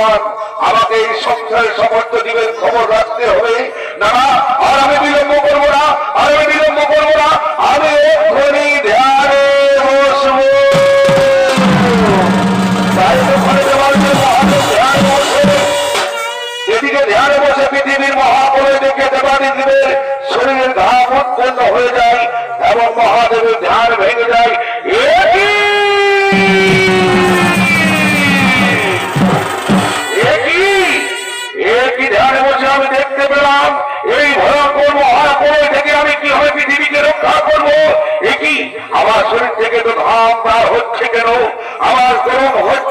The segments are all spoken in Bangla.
হন আমাকে এই সংসারের সমর্থ দিবেন খবর রাখতে হবে। না আর আমি বিলম্ব করব না, আর আমি বিলম্ব করব না, আমি এক্ষুনি ধ্যানে বসবো। এদিকে ধ্যানে বসে পৃথিবীর মহাপুরে দেখে দেবাদী দিবে শরীরের ঘা উৎপন্ন হয়ে যায় এবং মহা করম হচ্ছে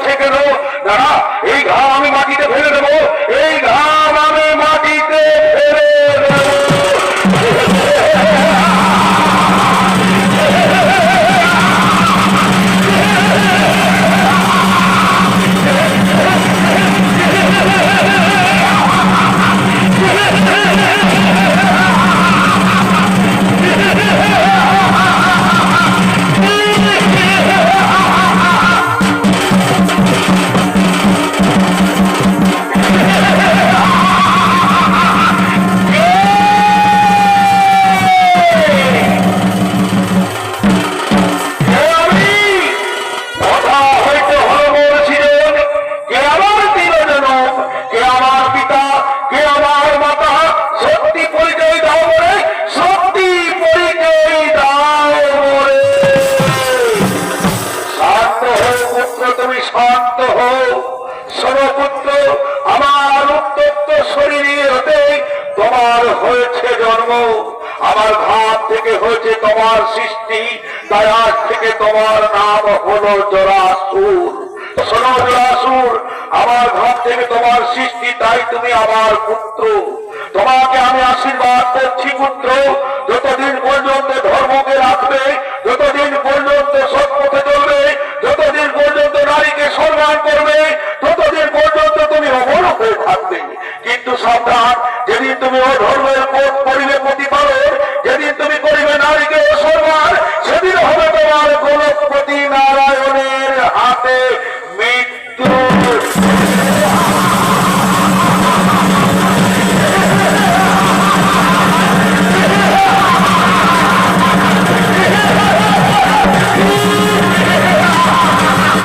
থেকে হয়েছে তোমার সৃষ্টি তাই আজ থেকে তোমার নাম হলো জরাসুর। শোনো জরাসুর, আমার ঘর থেকে তোমার সৃষ্টি, তাই তুমি আমার পুত্র। তোমাকে আমি আশীর্বাদ করছি, পুত্র। যতদিন পর্যন্ত ধর্মকে রাখবে, যতদিন পর্যন্ত সৎপথে চলবে, যতদিন পর্যন্ত নারীকে সম্মান করবে, ততদিন পর্যন্ত তুমি অবরত হয়ে থাকবে। কিন্তু সাবধান যেদিন তুমি ও ধর্মের পথ